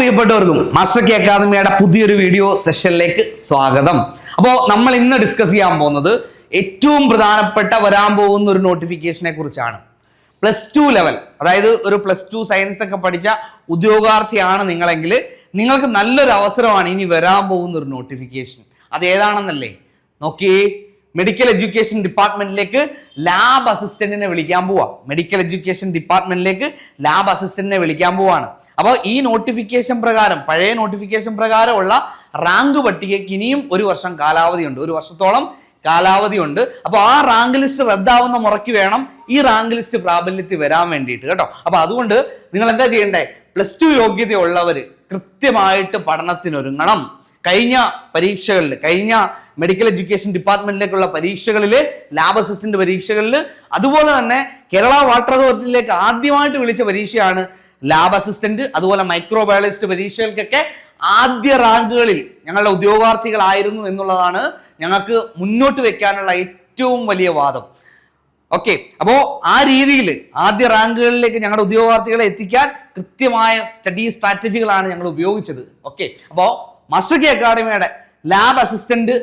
പ്രിയപ്പെട്ടവർക്കും master K അക്കാദമിയുടെ പുതിയൊരു വീഡിയോ സെഷനിലേക്ക് സ്വാഗതം. അപ്പോൾ നമ്മൾ ഇന്ന് ഡിസ്കസ് ചെയ്യാൻ പോകുന്നത് ഏറ്റവും പ്രധാനപ്പെട്ട വരാൻ പോകുന്ന ഒരു നോട്ടിഫിക്കേഷനെ കുറിച്ചാണ്. പ്ലസ് ടു ലെവൽ അതായത് ഒരു പ്ലസ് ടു സയൻസ് ഒക്കെ പഠിച്ച ഉദ്യോഗാർത്ഥിയാണ് നിങ്ങളെങ്കിൽ നിങ്ങൾക്ക് നല്ലൊരു അവസരമാണ് ഇനി വരാൻ പോകുന്ന ഒരു നോട്ടിഫിക്കേഷൻ അത് ഏതാണെന്നല്ലേ? നോക്കിയേ. മെഡിക്കൽ എഡ്യൂക്കേഷൻ ഡിപ്പാർട്ട്മെന്റിലേക്ക് ലാബ് അസിസ്റ്റന്റിനെ വിളിക്കാൻ പോവാ. മെഡിക്കൽ എഡ്യൂക്കേഷൻ ഡിപ്പാർട്ട്മെന്റിലേക്ക് ലാബ് അസിസ്റ്റന്റിനെ വിളിക്കാൻ പോവാണ്. അപ്പോൾ ഈ നോട്ടിഫിക്കേഷൻ പ്രകാരം പഴയ നോട്ടിഫിക്കേഷൻ പ്രകാരമുള്ള റാങ്ക് പട്ടികയ്ക്ക് ഇനിയും ഒരു വർഷം കാലാവധിയുണ്ട്. ഒരു വർഷത്തോളം കാലാവധിയുണ്ട്. അപ്പോൾ ആ റാങ്ക് ലിസ്റ്റ് റദ്ദാവുന്ന മുറയ്ക്ക് വേണം ഈ റാങ്ക് ലിസ്റ്റ് പ്രാബല്യത്തിൽ വരാൻ വേണ്ടിയിട്ട് കേട്ടോ. അപ്പോൾ അതുകൊണ്ട് നിങ്ങൾ എന്താ ചെയ്യണ്ടേ? പ്ലസ് ടു യോഗ്യതയുള്ളവർ കൃത്യമായിട്ട് പഠനത്തിനൊരുങ്ങണം. കഴിഞ്ഞ പരീക്ഷകളിൽ കഴിഞ്ഞ മെഡിക്കൽ എഡ്യൂക്കേഷൻ ഡിപ്പാർട്ട്മെന്റിലേക്കുള്ള പരീക്ഷകളിൽ ലാബ് അസിസ്റ്റന്റ് പരീക്ഷകളിൽ അതുപോലെ തന്നെ കേരള വാട്ടർ അതോറിറ്റിയിലേക്ക് ആദ്യമായിട്ട് വിളിച്ച പരീക്ഷയാണ് ലാബ് അസിസ്റ്റന്റ് അതുപോലെ മൈക്രോബയോളജിസ്റ്റ് പരീക്ഷകൾക്കൊക്കെ ആദ്യ റാങ്കുകളിൽ ഞങ്ങളുടെ ഉദ്യോഗാർത്ഥികളായിരുന്നു എന്നുള്ളതാണ് ഞങ്ങൾക്ക് മുന്നോട്ട് വെക്കാനുള്ള ഏറ്റവും വലിയ വാദം. ഓക്കെ അപ്പോൾ ആ രീതിയിൽ ആദ്യ റാങ്കുകളിലേക്ക് ഞങ്ങളുടെ ഉദ്യോഗാർത്ഥികളെ എത്തിക്കാൻ കൃത്യമായ സ്റ്റഡി സ്ട്രാറ്റജികളാണ് ഞങ്ങൾ ഉപയോഗിച്ചത്. ഓക്കെ അപ്പോൾ മാസ്റ്റർ കെ അക്കാഡമിയുടെ ലാബ് അസിസ്റ്റന്റ്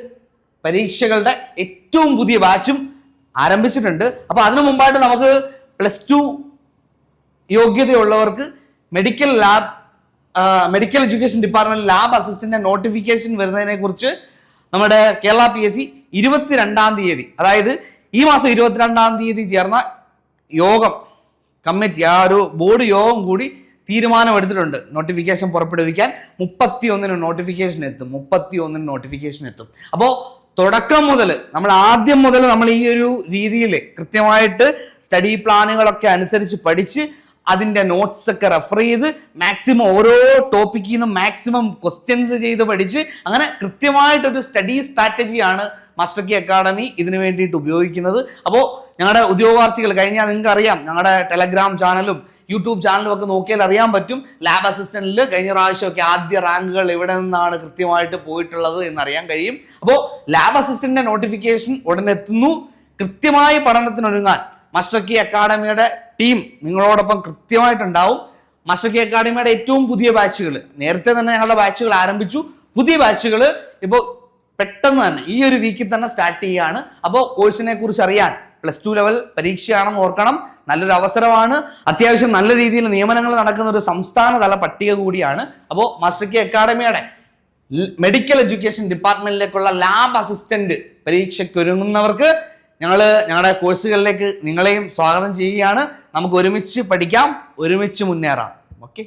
പരീക്ഷകളുടെ ഏറ്റവും പുതിയ ബാച്ചും ആരംഭിച്ചിട്ടുണ്ട്. അപ്പോൾ അതിനു മുമ്പായിട്ട് നമുക്ക് plus two യോഗ്യതയുള്ളവർക്ക് medical lab medical education department lab assistant notification വരുന്നതിനെ കുറിച്ച് നമ്മുടെ കേരള പി എസ് സി ഇരുപത്തിരണ്ടാം തീയതി അതായത് ഈ മാസം ഇരുപത്തിരണ്ടാം തീയതി ചേർന്ന യോഗം കമ്മിറ്റി ആ ഒരു ബോർഡ് യോഗം കൂടി തീരുമാനമെടുത്തിട്ടുണ്ട്. നോട്ടിഫിക്കേഷൻ പുറപ്പെടുവിക്കാൻ മുപ്പത്തി ഒന്നിന് നോട്ടിഫിക്കേഷൻ എത്തും. മുപ്പത്തി ഒന്നിന് നോട്ടിഫിക്കേഷൻ എത്തും. അപ്പോൾ തുടക്കം മുതൽ നമ്മൾ ആദ്യം മുതൽ നമ്മൾ ഈ ഒരു രീതിയിൽ കൃത്യമായിട്ട് സ്റ്റഡി പ്ലാനുകളൊക്കെ അനുസരിച്ച് പഠിച്ച് അതിന്റെ നോട്ട്സ് ഒക്കെ റെഫർ ചെയ്ത് മാക്സിമം ഓരോ ടോപ്പിക്കിൽ നിന്നും മാക്സിമം ക്വസ്റ്റ്യൻസ് ചെയ്ത് പഠിച്ച് അങ്ങനെ കൃത്യമായിട്ടൊരു സ്റ്റഡി സ്ട്രാറ്റജിയാണ് മാസ്റ്റർ കി അക്കാഡമി ഇതിന് വേണ്ടിയിട്ട് ഉപയോഗിക്കുന്നത്. അപ്പോൾ ഞങ്ങളുടെ ഉദ്യോഗാർത്ഥികൾ കഴിഞ്ഞാൽ നിങ്ങൾക്ക് അറിയാം ഞങ്ങളുടെ ടെലഗ്രാം ചാനലും യൂട്യൂബ് ചാനലും ഒക്കെ നോക്കിയാൽ അറിയാൻ പറ്റും. ലാബ് അസിസ്റ്റന്റിൽ കഴിഞ്ഞ പ്രാവശ്യമൊക്കെ ആദ്യ റാങ്കുകൾ എവിടെ നിന്നാണ് കൃത്യമായിട്ട് പോയിട്ടുള്ളത് എന്നറിയാൻ കഴിയും. അപ്പോൾ ലാബ് അസിസ്റ്റന്റിന്റെ നോട്ടിഫിക്കേഷൻ ഉടനെ എത്തുന്നു. കൃത്യമായി പഠനത്തിനൊരുങ്ങാൻ മാസ്റ്റർ അക്കാഡമിയുടെ ടീം നിങ്ങളോടൊപ്പം കൃത്യമായിട്ടുണ്ടാവും. മാസ്റ്റർ അക്കാഡമിയുടെ ഏറ്റവും പുതിയ ബാച്ചുകൾ നേരത്തെ തന്നെ ഞങ്ങളുടെ ബാച്ചുകൾ ആരംഭിച്ചു. പുതിയ ബാച്ചുകൾ ഇപ്പോൾ പെട്ടെന്ന് തന്നെ ഈ ഒരു വീക്കിൽ തന്നെ സ്റ്റാർട്ട് ചെയ്യുകയാണ് അപ്പോൾ കോഴ്സിനെ കുറിച്ച് അറിയാൻ പ്ലസ് ടു ലെവൽ പരീക്ഷയാണെന്ന് ഓർക്കണം. നല്ലൊരു അവസരമാണ്. അത്യാവശ്യം നല്ല രീതിയിൽ നിയമനങ്ങൾ നടക്കുന്ന ഒരു സംസ്ഥാന തല പട്ടിക കൂടിയാണ്. അപ്പോൾ മാസ്റ്റർ കെ അക്കാഡമിയുടെ മെഡിക്കൽ എഡ്യൂക്കേഷൻ ഡിപ്പാർട്ട്മെന്റിലേക്കുള്ള ലാബ് അസിസ്റ്റന്റ് പരീക്ഷയ്ക്ക് ഒരുങ്ങുന്നവർക്ക് ഞങ്ങൾ ഞങ്ങളുടെ കോഴ്സുകളിലേക്ക് നിങ്ങളെയും സ്വാഗതം ചെയ്യുകയാണ്. നമുക്ക് ഒരുമിച്ച് പഠിക്കാം ഒരുമിച്ച് മുന്നേറാം. ഓക്കെ